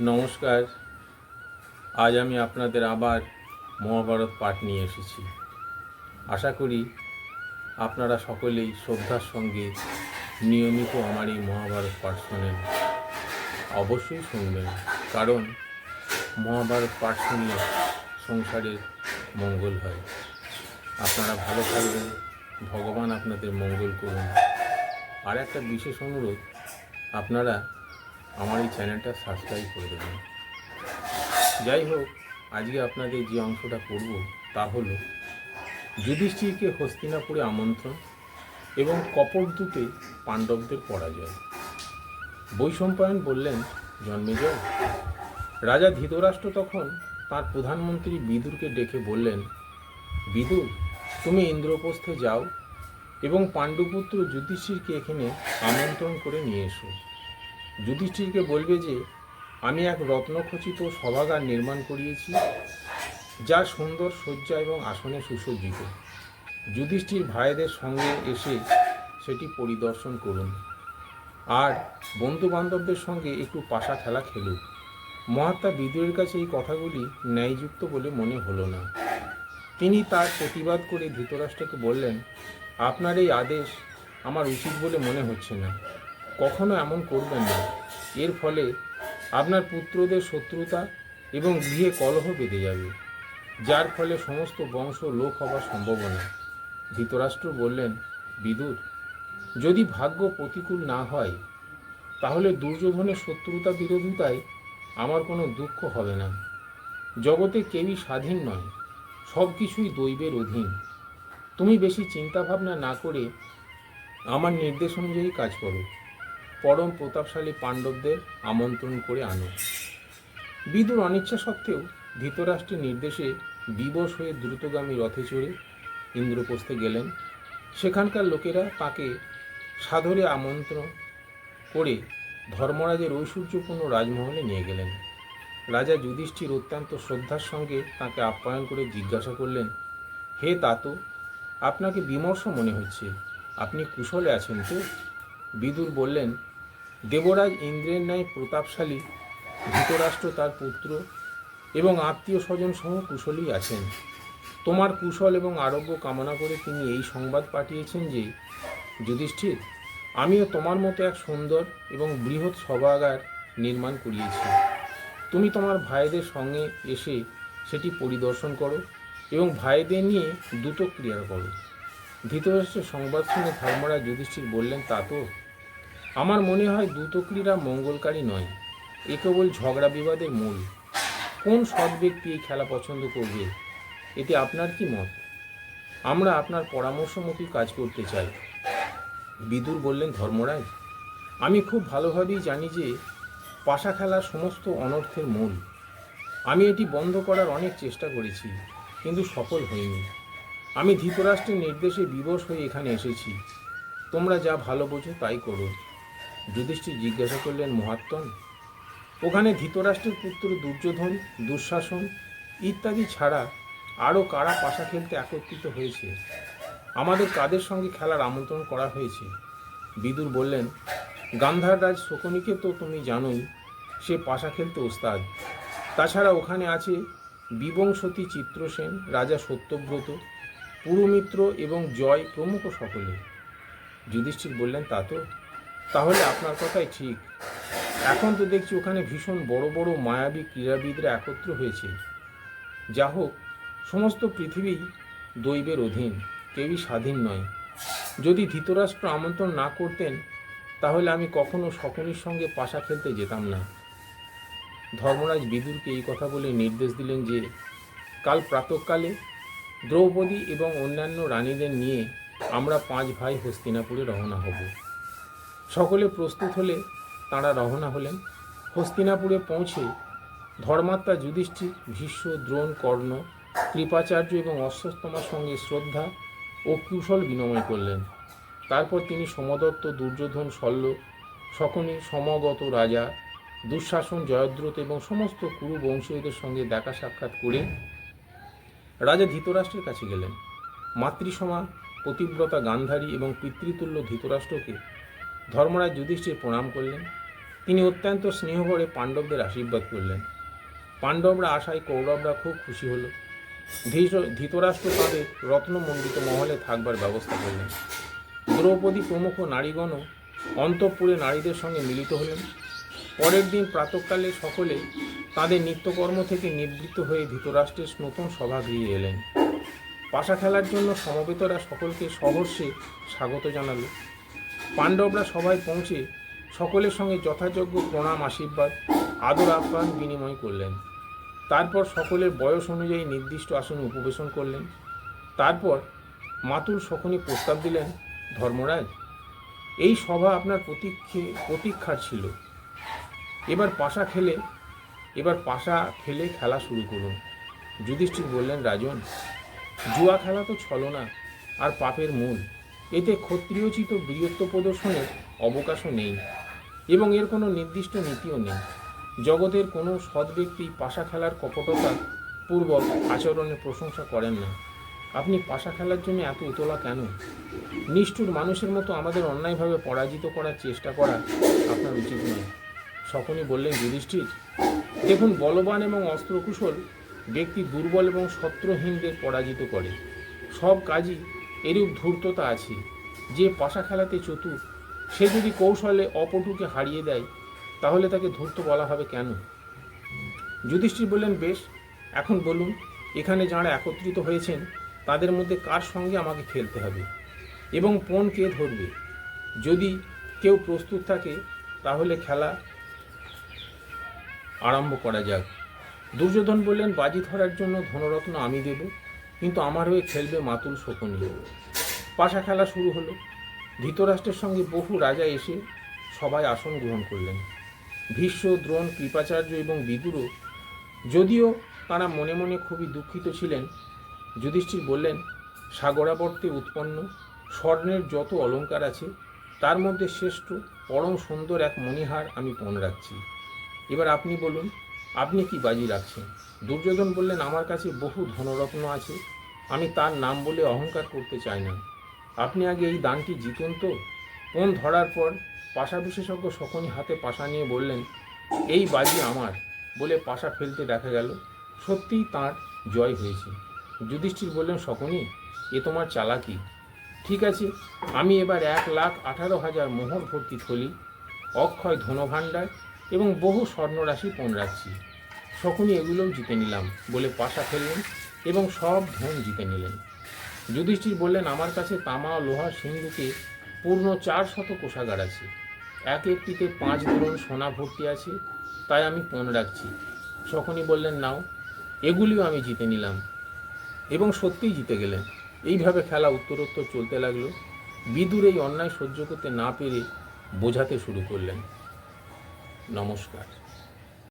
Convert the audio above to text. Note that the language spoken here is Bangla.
নমস্কার। আজ আমি আপনাদের আবার মহাভারত পাঠ নিয়ে এসেছি। আশা করি আপনারা সকলেই শ্রদ্ধার সঙ্গে নিয়মিত আমার এই মহাভারত পাঠ শোনেন। অবশ্যই শুনবেন, কারণ মহাভারত পাঠ শুনলে সংসারের মঙ্গল হয়। আপনারা ভালো থাকবেন, ভগবান আপনাদের মঙ্গল করুন। আর একটা বিশেষ অনুরোধ, আপনারা আমার এই চ্যানেলটা সাবস্ক্রাইব করে দেবেন। যাই হোক, আজকে আপনাদের যে অংশটা করব তা হলো যুধিষ্ঠিরকে হস্তিনাপুরে আমন্ত্রণ এবং কপটদূতে পাণ্ডবদের পরাজয়। বৈশম্পায়ন বললেন জন্মেজয় রাজা ধৃতরাষ্ট্র তখন তার প্রধানমন্ত্রী বিদুরকে ডেকে বললেন বিদুর তুমি ইন্দ্রপ্রস্থে যাও এবং পাণ্ডুপুত্র যুধিষ্ঠিরকে এখানে আমন্ত্রণ করে নিয়ে এসো। যুধিষ্ঠিরকে বলবে যে, আমি এক রত্নখচিত সভাগার নির্মাণ করিয়েছি, যা সুন্দর শয্যা এবং আসনে সুসজ্জিত। যুধিষ্ঠির ভাইদের সঙ্গে এসে সেটি পরিদর্শন করুন। আর বন্ধু বান্ধবদের সঙ্গে একটু পাশা খেলা খেলুক মহাত্মা বিদুরের কাছে এই কথাগুলি ন্যায়যুক্ত বলে মনে হলো না। তিনি তার প্রতিবাদ করে ধৃতরাষ্ট্রকে বললেন, আপনার এই আদেশ আমার উচিত বলে মনে হচ্ছে না। কখনো এমন করবেন না। এর ফলে আপনার পুত্রদের শত্রুতা এবং গৃহে কলহ বেঁধে যাবে। যার ফলে সমস্ত বংশ লোক হবার সম্ভাবনা। ধৃতরাষ্ট্র বললেন, বিদুর, যদি ভাগ্য প্রতিকূল না হয়, তাহলে দুর্যোধনের শত্রুতা বিরোধিতায় আমার কোনো দুঃখ হবে না। জগতে কেউই স্বাধীন নয়, সব কিছুই দৈবের অধীন। তুমি বেশি চিন্তা ভাবনা না করে আমার নির্দেশ অনুযায়ী কাজ করো। পরম প্রতাপশালী পাণ্ডবদের আমন্ত্রণ করে আনো। বিদুর অনিচ্ছা সত্ত্বেও ধৃতরাষ্ট্রের নির্দেশে বিবশ হয়ে দ্রুতগামী রথে চড়ে ইন্দ্রপ্রস্থে গেলেন। সেখানকার লোকেরা তাকে সাদরে আমন্ত্রণ করে ধর্মরাজের ঐশ্বর্যপূর্ণ রাজমহলে নিয়ে গেলেন। রাজা যুধিষ্ঠির অত্যন্ত শ্রদ্ধার সঙ্গে তাকে আপ্যায়ন করে জিজ্ঞাসা করলেন, হে তাতো, আপনাকে বিমর্ষ মনে হচ্ছে। আপনি কুশলে আছেন তো? বিদুর বললেন দেবরাজ ইন্দ্রের ন্যায় প্রতাপশালী, ধৃতরাষ্ট্র তার পুত্র এবং আত্মীয় স্বজন সহ কুশলেই আছেন। তোমার কুশল এবং আরোগ্য কামনা করে তিনি এই সংবাদ পাঠিয়েছেন যে, যুধিষ্ঠির, আমিও তোমার মতো এক সুন্দর এবং বৃহৎ সভাগার নির্মাণ করিয়েছি। তুমি তোমার ভাইদের সঙ্গে এসে সেটি পরিদর্শন করো এবং ভাইদের নিয়ে দ্রুত ক্রিয়া করো। ধৃতরাষ্ট্রের সংবাদ শুনে ধর্মরাজ যুধিষ্ঠির বললেন, তা তো আমার মনে হয় ক্রীড়া মঙ্গলকারী নয়, এ কেবল ঝগড়া বিবাদের মূল। কোন সৎ ব্যক্তি এই খেলা পছন্দ করবে, এতে আপনার কি মত? আমরা আপনার পরামর্শ মতোই কাজ করতে চাই। বিদুর বললেন, ধর্মরাজ, আমি খুব ভালোভাবেই জানি যে পাশা খেলা সমস্ত অনর্থের মূল। আমি এটি বন্ধ করার অনেক চেষ্টা করেছি, কিন্তু সফল হইনি। আমি ধৃতরাষ্ট্রের নির্দেশে বিবশ হয়ে এখানে এসেছি। তোমরা যা ভালো বোঝো তাই করো। যুধিষ্ঠির জিজ্ঞাসা করলেন, মহাত্মন, ওখানে ধৃতরাষ্ট্রের পুত্র দুর্যোধন, দুঃশাসন ইত্যাদি ছাড়া আরও কারা পাশা খেলতে একত্রিত হয়েছে? আমাদের কাদের সঙ্গে খেলার আমন্ত্রণ করা হয়েছে? বিদুর বললেন, গান্ধার রাজ শকুনিকে তো তুমি জানোই, সে পাশা খেলতে ওস্তাদ। তাছাড়া ওখানে আছে বিবংসতী চিত্রসেন, রাজা সত্যব্রত, পুরুমিত্র এবং জয় প্রমুখ সকলে। যুধিষ্ঠির বললেন, তা তো তাহলে আপনার কথাই ঠিক। এখন তো দেখছি ওখানে ভীষণ বড় বড় মায়াবী ক্রীড়াবিদরা একত্র হয়েছে। যা হোক, সমস্ত পৃথিবী দৈবের অধীন, কেউই স্বাধীন নয়। যদি ধৃতরাষ্ট্র আমন্ত্রণ না করতেন, তাহলে আমি কখনো সকলের সঙ্গে পাশা খেলতে যেতাম না। ধর্মরাজ বিদুরকে এই কথা বলে নির্দেশ দিলেন যে, কাল প্রাতকালে দ্রৌপদী এবং অন্যান্য রানীদের নিয়ে আমরা পাঁচ ভাই হস্তিনাপুরে রওনা হব। সকলে প্রস্তুত হলে তাঁরা রওনা হলেন। হস্তিনাপুরে পৌঁছে ধর্মাত্মা যুধিষ্ঠির ভীষ্ম, দ্রোণ, কর্ণ, কৃপাচার্য এবং অশ্বস্তমার সঙ্গে শ্রদ্ধা ও কুশল বিনিময় করলেন। তারপর তিনি সমদত্ত, দুর্যোধন, শল্য, শকুনি, সমগত রাজা, দুঃশাসন জয়দ্রত এবং সমস্ত কুরু বংশীয়দের সঙ্গে দেখা সাক্ষাৎ করে রাজা ধৃতরাষ্ট্রের কাছে গেলেন। মাতৃসমা, পতিব্রতা গান্ধারী এবং পিতৃতুল্য ধৃতরাষ্ট্রকে ধর্মরাজ যুধিষ্ঠির প্রণাম করলেন। তিনি অত্যন্ত স্নেহ করে পাণ্ডবদের আশীর্বাদ করলেন। পাণ্ডবরা আশায় কৌরবরা খুব খুশি হলো। ধৃত- ধৃতরাষ্ট্র তাদের রত্নমণ্ডিত মহলে থাকবার ব্যবস্থা করলেন। দ্রৌপদী প্রমুখ নারীগণও অন্তঃপুরে নারীদের সঙ্গে মিলিত হলেন। পরের দিন প্রাতকালে সকলে তাদের নিত্যকর্ম থেকে নিবৃত্ত হয়ে ধৃতরাষ্ট্রের নতুন সভা সভাগৃহে এলেন। পাশা খেলার জন্য সমবেতরা সকলকে সহর্ষে স্বাগত জানালো। পাণ্ডবরা সভায় পৌঁছে সকলের সঙ্গে যথাযোগ্য প্রণাম, আশীর্বাদ, আদর, আপ্যায়ন, বিনিময় করলেন। তারপর সকলের বয়স অনুযায়ী নির্দিষ্ট আসনে উপবেশন করলেন। তারপর মাতুল শকুনি প্রস্তাব দিলেন, ধর্মরাজ, এই সভা আপনার প্রতীক্ষে, প্রতীক্ষার ছিল। এবার পাশা খেলে, এবার পাশা খেলে খেলা শুরু করুন। যুধিষ্ঠির বললেন, রাজন, জুয়া খেলা তো ছলনা, আর পাপের মূল। এতে ক্ষত্রিয়োচিত বীরত্ব প্রদর্শনের অবকাশও নেই এবং এর কোনো নির্দিষ্ট নীতিও নেই। জগতের কোনো সৎ ব্যক্তি পাশা খেলার কপটতা পূর্বক আচরণের প্রশংসা করেন না। আপনি পাশা খেলার জন্য এত উতলা কেন? নিষ্ঠুর মানুষের মতো আমাদের অন্যায়ভাবে পরাজিত করার চেষ্টা করা আপনার উচিত নয়। সকলই বললেন, যুধিষ্ঠির, দেখুন, বলবান এবং অস্ত্রকুশল ব্যক্তি দুর্বল এবং শত্রুহীনদের পরাজিত করে। সব কাজই এরূপ ধূর্ততা আছে যে পাশা খেলাতে চতুর সে যদি কৌশলে অপটুকে হারিয়ে দেয়, তাহলে তাকে ধূর্ত বলা হবে কেন? যুধিষ্ঠির বললেন, বেশ, এখন বলুন, এখানে যাঁরা একত্রিত হয়েছেন, তাদের মধ্যে কার সঙ্গে আমাকে খেলতে হবে? এবং পণ কে ধরবে? যদি কেউ প্রস্তুত থাকে, তাহলে খেলা আরম্ভ করা যাক। দুর্যোধন বললেন বাজি ধরার জন্য ধনরত্ন আমি দেব কিন্তু আমার হয়ে খেলবে মাতুল শকুনি পাশা খেলা শুরু হলো। ধৃতরাষ্ট্রের সঙ্গে বহু রাজা এসে সবাই আসন গ্রহণ করলেন। ভীষ্ম, দ্রোণ, কৃপাচার্য এবং বিদুরও যদিও তারা মনে মনে খুবই দুঃখিত ছিলেন, যুধিষ্ঠির বললেন, সাগরাবর্তে উৎপন্ন স্বর্ণের যত অলংকার আছে, তার মধ্যে শ্রেষ্ঠ পরম সুন্দর এক মণিহার আমি পণ রাখছি। এবার আপনি বলুন, আপনি কি বাজি রাখছেন? দুর্যোধন বললেন, আমার কাছে বহু ধনরত্ন আছে আমি তার নাম বলে অহংকার করতে চাই না। আপনি আগে এই দানটি জিতুন তো? পণ ধরার পর পাশা বিশেষজ্ঞ শকুনি হাতে পাশা নিয়ে বললেন, এই বাজি আমার বলে পাশা ফেলতে দেখা গেল। সত্যিই তার জয় হয়েছে। যুধিষ্ঠির বললেন, শকুনি, এ তোমার চালাকি। ঠিক আছে, আমি এবার এক লাখ আঠারো হাজার মোহর ভর্তি থলি, অক্ষয় ধনভাণ্ডার এবং বহু স্বর্ণরাশি পণ রাখছি। শকুনি এগুলোও জিতে নিলাম বলে পাশা ফেললেন। এবং সব ধন জিতে নিলেন। যুধিষ্ঠির বললেন, আমার কাছে তামা, লোহা, সিন্ধুকে পূর্ণ চার শত কোষাগার আছে। এক একটিতে পাঁচ ধরন সোনা ভর্তি আছে, তাই আমি পণ রাখছি। শকুনি বললেন, নাও, এগুলিও আমি জিতে নিলাম। এবং সত্যিই জিতে গেলেন। এইভাবে খেলা উত্তরোত্তর চলতে লাগল। বিদুর এই অন্যায় সহ্য করতে না পেরে বোঝাতে শুরু করলেন। নমস্কার।